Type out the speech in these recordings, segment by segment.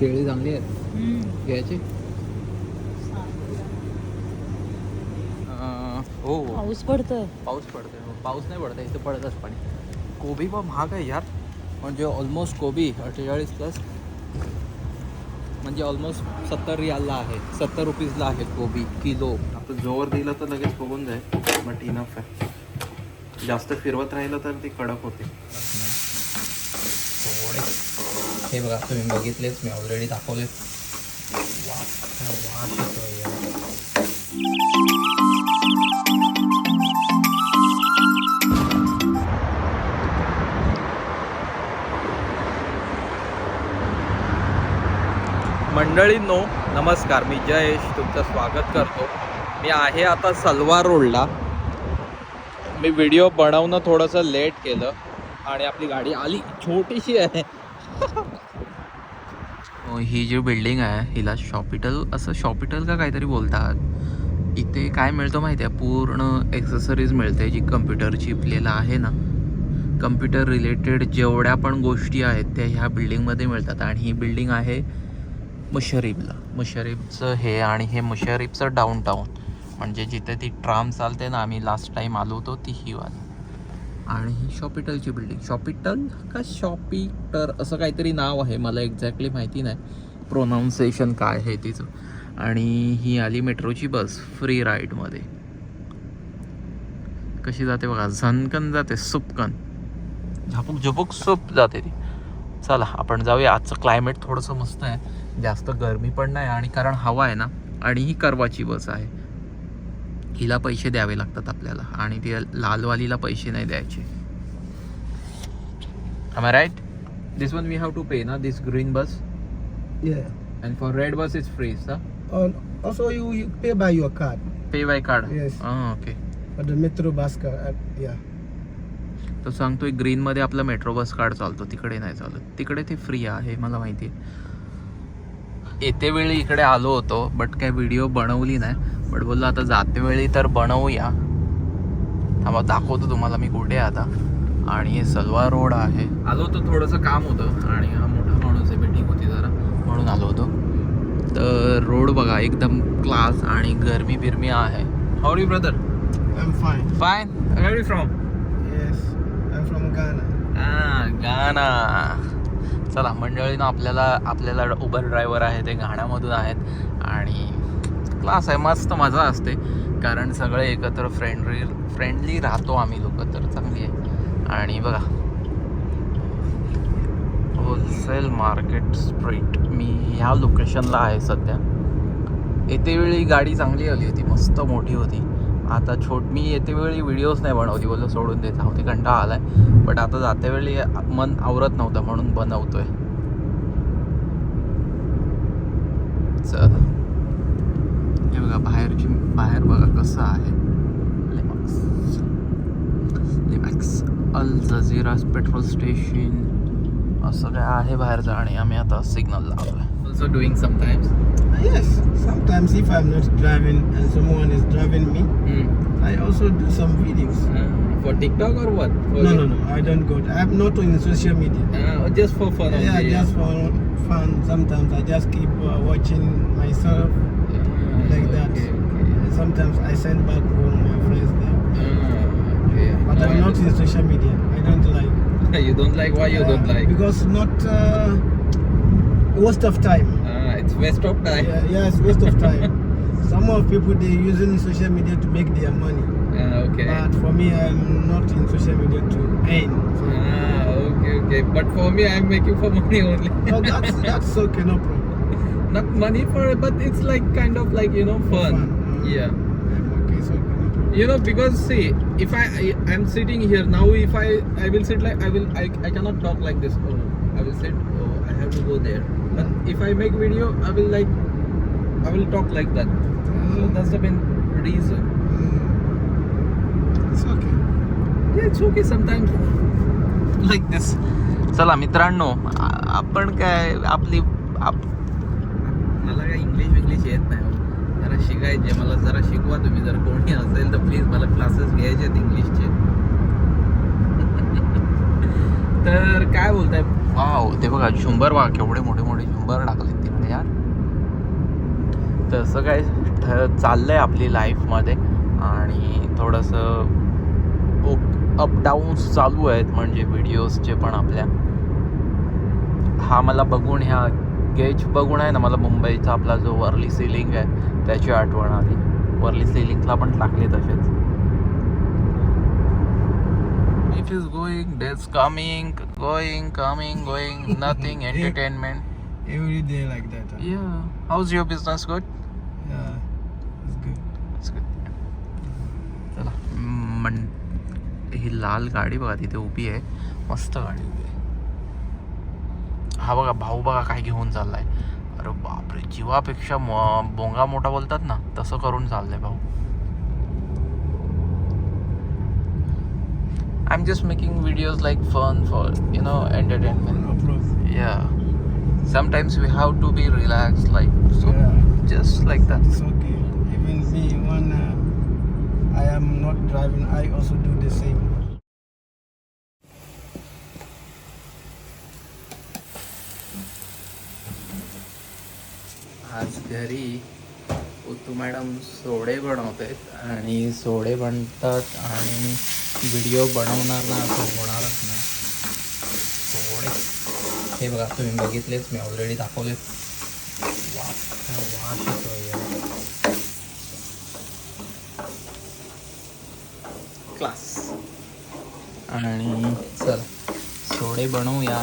केळी चांगली आहेत. घ्यायची? अं, हो. पाऊस पडतोय. पाऊस पडतोय हो, पाऊस नाही पडत इथं पडतच पाणी. कोबी पण महाग आहे यार. म्हणजे ऑलमोस्ट कोबी अठ्ठेचाळीस प्लस म्हणजे ऑलमोस्ट सत्तर रियालला आहे. सत्तर रुपीजला आहे कोबी किलो. आपण जोवर दिलं तर लगेच बघून जाईल बट इनफ आहे. जास्त फिरवत राहिलं तर ती कडक होते. हे बघा तुम्ही बघितलेच मी ऑलरेडी दाखवले मंडळींनो नमस्कार. मी जयेश तुमचं स्वागत करतो. मी आहे आता सलवार रोडला. मी व्हिडिओ बनवणं थोडंसं लेट केलं आणि आपली गाडी आली. छोटीशी आहे. ही जी बिल्डिंग आहे हिला शॉपिटल असं शॉपिटल का काहीतरी बोलतात. इथे काय मिळतं माहिती आहे? पूर्ण एक्सेसरीज मिळते जी कम्प्युटर चिपलेलं आहे ना. कम्प्युटर रिलेटेड जेवढ्या पण गोष्टी आहेत त्या ह्या बिल्डिंगमध्ये मिळतात. आणि ही बिल्डिंग आहे मुशरीफला. मुशरीफचं हे आणि हे मुशरीफचं डाऊनटाऊन म्हणजे जिथे ती ट्राम चालते ना आम्ही लास्ट टाईम आलो होतो ती ही वाली. आणि ही शॉपिटलची बिल्डिंग शॉपिटल का शॉपिटर असं काहीतरी नाव आहे. मला एक्झॅक्टली माहिती नाही. प्रोनाऊन्सिएशन काय आहे तिचं. आणि ही आली मेट्रोची बस फ्री राईडमध्ये कशी जाते बघा. झनकन जाते सुपकन. झापूक झपूक सुप जाते ती. चला आपण जाऊया. आजचं क्लायमेट थोडंसं मस्त आहे. जास्त गरमी पण नाही आणि कारण हवा आहे ना. आणि ही करवाची बस आहे. हिला पैसे द्यावे लागतात आपल्याला आणि ती लालवालीला पैसे नाही द्यायचे. I right this one we have to pay ना this green bus. And for red bus is free सा also, you, you pay by your card. Pay by card Yes. Okay for the Metro bus card. Uh, yeah. तो सांगतोय ग्रीनमध्ये आपलं metro bus card चालतो तिकडे नाही चालत. तिकडे ते फ्री आहे मला माहिती आहे. येते वेळी इकडे आलो होतो बट काय व्हिडिओ बनवली नाही. बट बोललो आता जाते वेळी तर बनवूया. थांबा दाखवतो तुम्हाला मी कुठे आता. आणि हे सलवार रोड आहे. आलो होतो थोडंसं काम होतं. आणि हा मोठा माणूस आहे मीटिंग होती जरा. म्हणून आलो होतो. तर रोड बघा एकदम क्लास आणि गरमी बिरमी आहे. How you brother. Fine very from Yes. I'm from Ghana. चला मंडळीनं आपल्याला आपल्याला उबर ड्रायव्हर आहे ते घाण्यामधून आहेत. आणि क्लास आहे मस्त मजा असते. कारण सगळे एकत्र फ्रेंडली फ्रेंडली राहतो आम्ही लोक तर चांगली आहे. आणि बघा होलसेल मार्केट स्ट्रीट मी ह्या लोकेशनला आहे सध्या. येते वेळी गाडी चांगली आली होती मस्त मोठी होती. आता छोट मी येते वेळी व्हिडिओज नाही बनवली बोललो सोडून देत होते कंटाळा आहे बट आता जाते वेळी मन आवरत नव्हतं म्हणून बनवतोय. चल. हे बघा बाहेरची बाहेर बघा कसं आहे. लिमॅक्स लिमॅक्स अल जझिरास पेट्रोल स्टेशन असं काय आहे बाहेरचं आणि आम्ही आता सिग्नल लावतोय. Also doing sometimes Yes, sometimes if I'm not driving and someone is driving me, mm. I also do some videos. Uh, for TikTok or what? For no, no, no. I don't go. I'm not on social media. Uh, just for fun. Yeah, yeah, just for fun. Sometimes I just keep uh, watching myself ah, like that. Okay. Sometimes I send back home my friends there. Okay. But no, I'm not in social media. I don't like. you don't like? Why you don't like? Because not uh, waste of time it's waste of time. Yeah, yeah, it's waste of time. Some of people they using social media to make their money. uh, okay. But for me, I'm not in social media to earn. So, ah, okay okay. But for me i'm making for money only. No, that's that's okay, no problem. not money for it but it's like kind of like you know fun, Fun, uh, yeah. okay, so you know because see if I, I i'm sitting here now if i i will sit like i will I, I cannot talk like this. Oh i will sit. Oh i have to go there but if i make video i will like i will talk like that so that's the main reason Mm. It's okay. yeah it's okay sometimes like this चला मित्रांनो आपण काय आपली आप मला काय English Vinglish येत नाही हो. जरा शिकायचे मला जरा शिकवा तुम्ही जर कोणी असेल तर प्लीज मला क्लासेस घ्यायचे आहेत इंग्लिशचे तर काय बोलताय वाव ते बघा झुंबर बघा केवढे मोठे मोठे झुंबर टाकलेत तिकडे यार. तसं काय ठ चाललंय आपली लाईफमध्ये आणि थोडंसं अप अपडाऊन्स चालू आहेत म्हणजे व्हिडिओजचे पण आपल्या. हा मला बघून ह्या गेज बघून आहे ना मला मुंबईचा आपला जो वरली सिलिंग आहे त्याची आठवण आली. वरली सिलिंगला पण टाकले तसेच. Days coming going coming going nothing entertainment Every day like that. huh? Yeah. How's your business good? Yeah, it's good. It's good. चला मन ही लाल गाडी बघा तिथे उभी आहे मस्त गाडी उभी आहे हा बघा भाऊ बघा काय घेऊन चाललाय अरे बापरे जीवापेक्षा बोंगा मोठा बोलतात ना तसं करून चाललंय भाऊ I am just making videos like fun for you know entertainment No problem. या sometimes we have to be relax like so Yeah, just like that it's okay. Even me, when uh, I am not driving, I also do the same. आज घरी तू madam सोडे बनवत आहेत आणि सोडे बनतात आणि व्हिडिओ बनवणार ना असं होणारच नाही. सोडे. हे बघा तुम्ही बघितलेच मी ऑलरेडी दाखवले वास काय क्लास आणि चल सोडे बनवूया.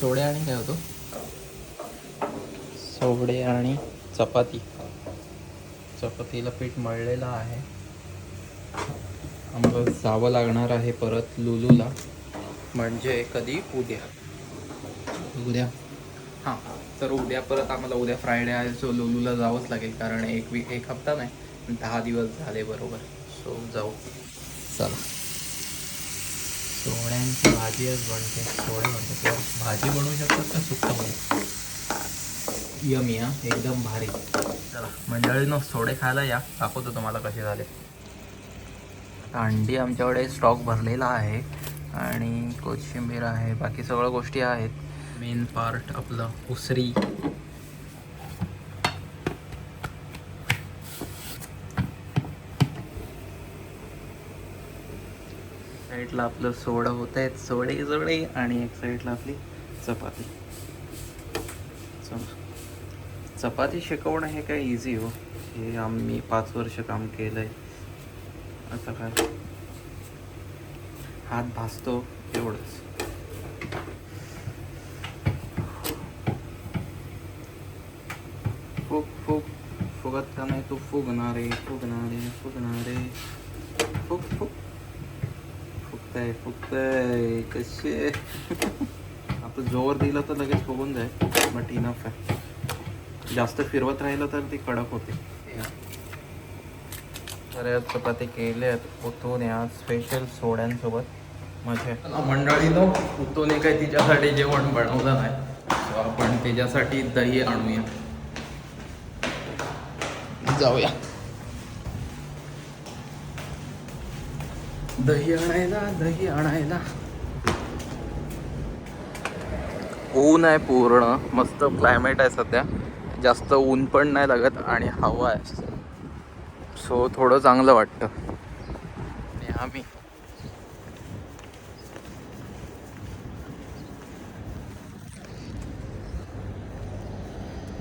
सोडे आणि काय होतो? सोडे आणि चपाती. चपातीला पीठ मळलेलं आहे. आम्हाला जावं लागणार आहे परत लुलूला. म्हणजे कधी? उद्या. उद्या. हां तर उद्या परत आम्हाला उद्या फ्रायडे आहे सो लुलूला जावंच लागेल कारण एक वीक एक हप्ता नाही दहा दिवस झाले बरोबर. सो जाऊ. चला. सोड्यांची भाजीच बनते. सोडे बनते किंवा भाजी बनवू शकतात का सुक्का बनवू यमी हा. एकदम भारी. चला मंडळीनं सोडे खायला या. दाखवतो तुम्हाला कसे झाले. अंडी आमच्याकडे स्टॉक भरलेला आहे आणि कोशिंबीर आहे. बाकी सगळ्या गोष्टी आहेत. मेन पार्ट आपलं उसरी. साईडला आपलं सोडं होत आहेत सोडे जोडे आणि एक साईडला आपली चपाती. चला. चपाती शिकवणं हे काय इझी हो. हे आम्ही पाच वर्ष काम केलं आहे आता काय? हात भासतो एवढंच. फुग फुग. फुगत का नाही तू फुगणारे फुगणारे फुगणारे. फुग फुग. फुगताय फुगताय. कसे? आपण ज़ोर दिलं तर लगेच फुगून जाईल बट इनफ आहे. जास्त फिरवत राहिलं तर ती कडक होते. तर चपाती केल्यात उतून या स्पेशल सोड्यांसोबत मजा. मंडळीनो उतूने काही तिच्यासाठी जेवण बनवलं नाही. आपण तिच्यासाठी दही आणूया. जाऊया. दही आणायला दही आणायला. ऊन आहे पूर्ण. मस्त क्लायमेट आहे सध्या. जास्त ऊन पण नाही लागत आणि हवा आहे. सो थोडं चांगलं वाटतं. आणि आम्ही.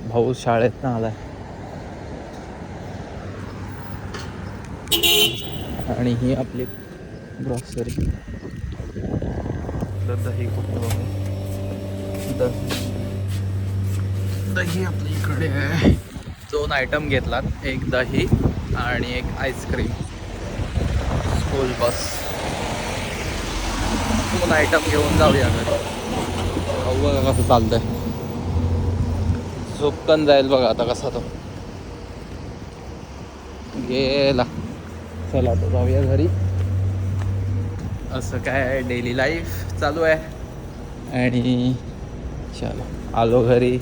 भाऊ शाळेत ना आलाय. आणि ही आपली ग्रॉसरी दही कुठं दही. दही आपल्या इकडे. आहे दोन आयटम घेतलात. एक दही आणि एक आईस्क्रीम स्कूल बस दोन आयटम घेऊन जाऊया बघा कसं चालतंय? झोपकन जाईल बघा आता कसा तो. गेला. चला आता जाऊया घरी. असं काय डेली लाईफ चालू आहे? आणि चलो. आलो घरी.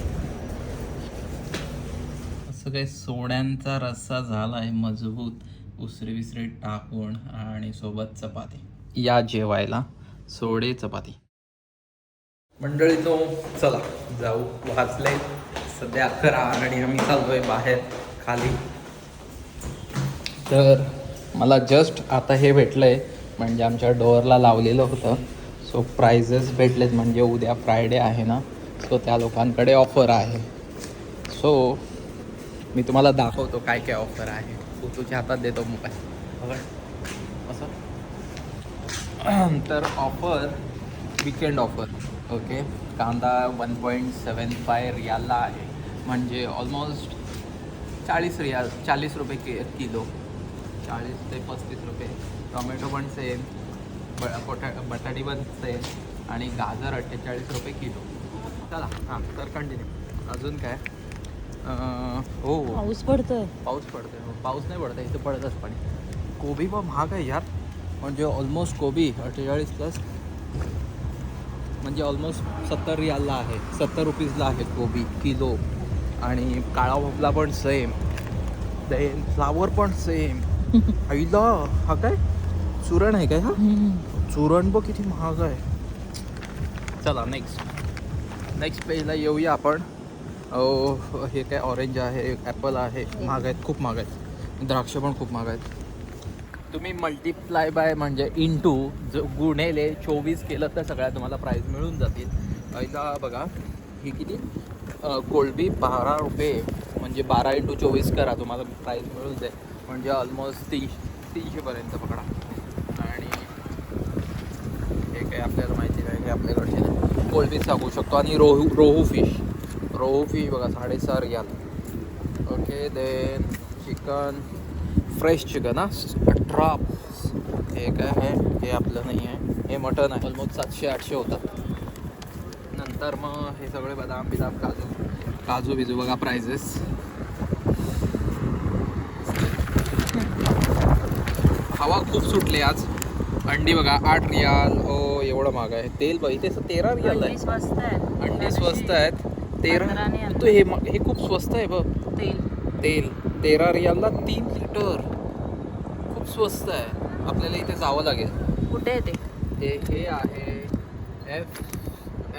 असं काही सोड्यांचा रस्सा झाला आहे मजबूत उसरी विसरी टाकून आणि सोबत चपाती. या जेवायला सोडे चपाती. मंडळी तो चला जाऊ वाचले सध्या अकरा आणि आम्ही चाललोय बाहेर खाली. तर मला जस्ट आता हे भेटलंय म्हणजे आमच्या डोअरला लावलेलं होतं. सो प्राइजेस भेटलेत म्हणजे उद्या फ्रायडे आहे ना सो त्या लोकांकडे ऑफर आहे. सो मी तुम्हाला दाखवतो काय काय ऑफर आहे. तू तुझ्या हातात देतो मोबाईल असं? तर ऑफर विकेंड ऑफर ओके कांदा वन पॉईंट सेवन फाय रियालला आहे. म्हणजे ऑलमोस्ट चाळीस रियाल चाळीस रुपये कि किलो. चाळीस ते पस्तीस रुपये. टोमॅटो पण सेम ब पोटा बटाटी पण सेम आणि गाजर अठ्ठेचाळीस रुपये किलो. चला हां तर कंटिन्यू अजून काय? हो. पाऊस पडतोय. पाऊस पडतोय हो. पाऊस नाही पडत आहे इथं पडतच पाणी. कोबी पण महाग आहे यार. म्हणजे ऑलमोस्ट कोबी अठ्ठेचाळीस प्लस म्हणजे ऑलमोस्ट सत्तर रियालला आहे. सत्तर रुपीजला आहे कोबी किलो. आणि काळा भोपला पण सेम देन फ्लावर पण सेम आईला हा काय? चुरण आहे काय हा? चुरण बघ किती महाग आहे. चला नेक्स्ट नेक्स्ट पेजला येऊया आपण. हे काय ऑरेंज आहे ॲपल आहे महाग आहेत खूप महाग आहेत. द्राक्ष पण खूप महाग आहेत. तुम्ही मल्टिप्लाय बाय म्हणजे इंटू ज गुणेले चोवीस केलं तर सगळ्या तुम्हाला प्राईज मिळून जातील. पहिला बघा ही किती? अ, कोळंबी बारा रुपये म्हणजे बारा इंटू चोवीस करा तुम्हाला प्राईज मिळून जाईल. म्हणजे ऑलमोस्ट तीनशे तीनशेपर्यंत पकडा. आणि हे काय आपल्याला माहिती नाही हे आपल्याकडचे नाही कोळंबी सांगू शकतो. आणि रोहू रोहू फिश रोहू फिश बघा साडेसहा riyal okay then chicken fresh chicken हा? अठरा. हे काय आहे? हे आपलं नाही आहे. हे मटन आहे. ऑलमोस्ट सातशे आठशे होतात. नंतर मग हे सगळे बदाम बिदाम काजू. काजू बिजू बघा प्राइजेस हवा खूप सुटली आज. अंडी बघा आठ रियाल. ओ एवढं महाग आहे. तेल बघ इथे असं तेरा रियाल आहे. अंडी स्वस्त आहेत. तेरा? अंडी. तो हे म- हे खूप स्वस्त आहे बघ. तेल. तेल. तेरा रियालला तीन लिटर. खूप स्वस्त आहे. आपल्याला इथे जावं लागेल. कुठे आहे ते? हे हे आहे एफ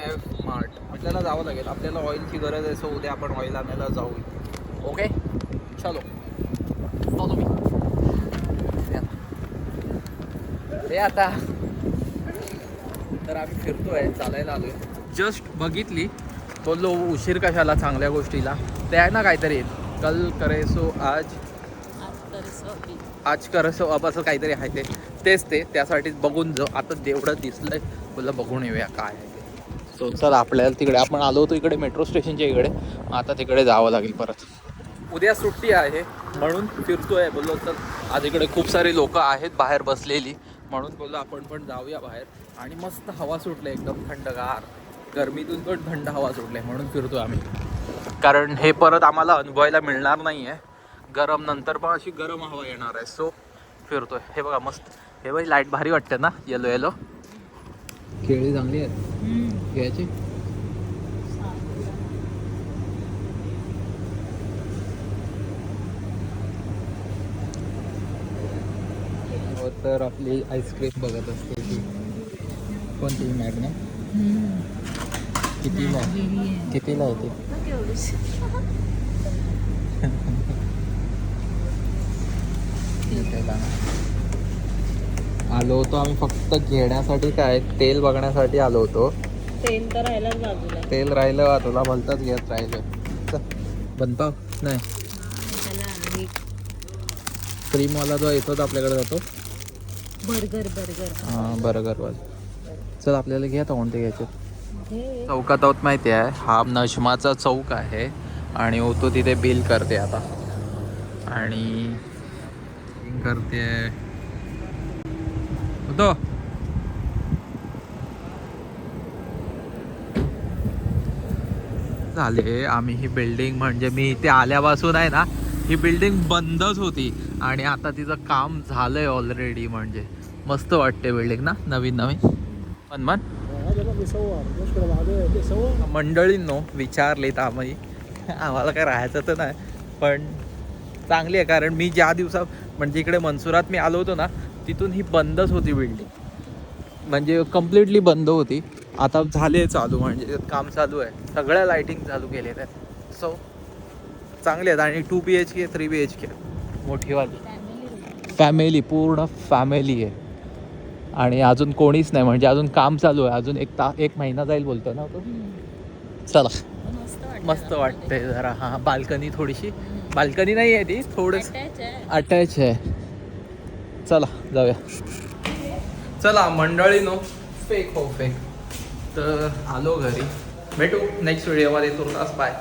एफ मार्ट आपल्याला जावं लागेल. आपल्याला ऑइलची गरज आहे सो उद्या आपण ऑइल आणायला जाऊ ओके चलो. चलो मी हे आता. तर आम्ही फिरतोय चालायला आलोय. जस्ट बघितली. बोललो उशीर कशाला चांगल्या गोष्टीला? ते आहे ना काहीतरी. कल करे सो आज. आज करसो अब असं काहीतरी आहे ते. तेच ते. त्यासाठीच बघून जाऊ. आता जेवढं दिसलंय बोललं बघून येऊया काय आहे ते. सो चल आपल्याला तिकडे. आपण आलो होतो इकडे मेट्रो स्टेशनच्या इकडे. आता तिकडे जावं लागेल परत. उद्या सुट्टी आहे. म्हणून फिरतोय. बोललो चल. आज इकडे खूप सारी लोक आहेत बाहेर बसलेली. म्हणून बोललो आपण पण जाऊया बाहेर. आणि मस्त हवा सुटले एकदम. थंडगार. गरमीतून पण थंड हवा सुटले म्हणून फिरतो आम्ही. कारण हे परत आम्हाला अनुभवायला मिळणार नाही आहे गरम नंतर पण अशी गरम हवा येणार आहे. सो फिरतोय. हे बघा मस्त. हे बाई लाइट भारी वाटते ना? येलो येलो केळी चांगली आहेत. घ्यायची? हो तर आपली आईस्क्रीम बघत असते ती. कोणती? मॅग्ना कितीला कितीला आहे आलो होतो आम्ही फक्त घेण्यासाठी काय तेल बघण्यासाठी आलो होतो. तेल तर राहिलाच बाजूला. तेल राहिलं तुला भलतंच घेत राहिलं. बनपाव नाही. क्रीमवाला जो येतो तो आपल्याकडे जातो. Burger burger. हां बरोबर बस चल आपल्याला घ्या कोणते घ्यायचे चौकात आहोत माहिती आहे. हा नशमाचा चौक आहे. आणि तो तिथे बिल करते आता. आणि करते. होतो झाले आम्ही ही बिल्डिंग म्हणजे मी इथे आल्यापासून आहे ना ही बिल्डिंग बंदच होती. आणि आता तिचं काम झालंय ऑलरेडी म्हणजे. मस्त वाटते बिल्डिंग ना नवीन नवीन मन मन मंडळींनो विचारलेत आम्ही. आम्हाला काय राहायचं तर नाही पण चांगली आहे कारण मी ज्या दिवसात म्हणजे इकडे मनसुरात मी आलो होतो ना तिथून ही बंदच होती बिल्डिंग म्हणजे कम्प्लिटली बंद होती. आता झाले चालू म्हणजे काम चालू आहे. सगळ्या लाईटिंग चालू केले आहेत. सो चांगले आहेत. आणि two B H K three B H K मोठी वाली. फॅमिली पूर्ण फॅमिली आहे. आणि अजून कोणीच नाही म्हणजे अजून काम चालू आहे अजून एक ता एक महिना जाईल बोलतो ना तो. चला. मस्त वाटतं मस्त वाटते जरा हां बाल्कनी थोडीशी. बाल्कनी नाही आहे ती थोडंसं. अटॅच आहे. चला जाऊया. चला मंडळी नो फेक हो फेक तर आलो घरी. भेटू नेक्स्ट व्हिडिओमध्ये तुर्तास बाय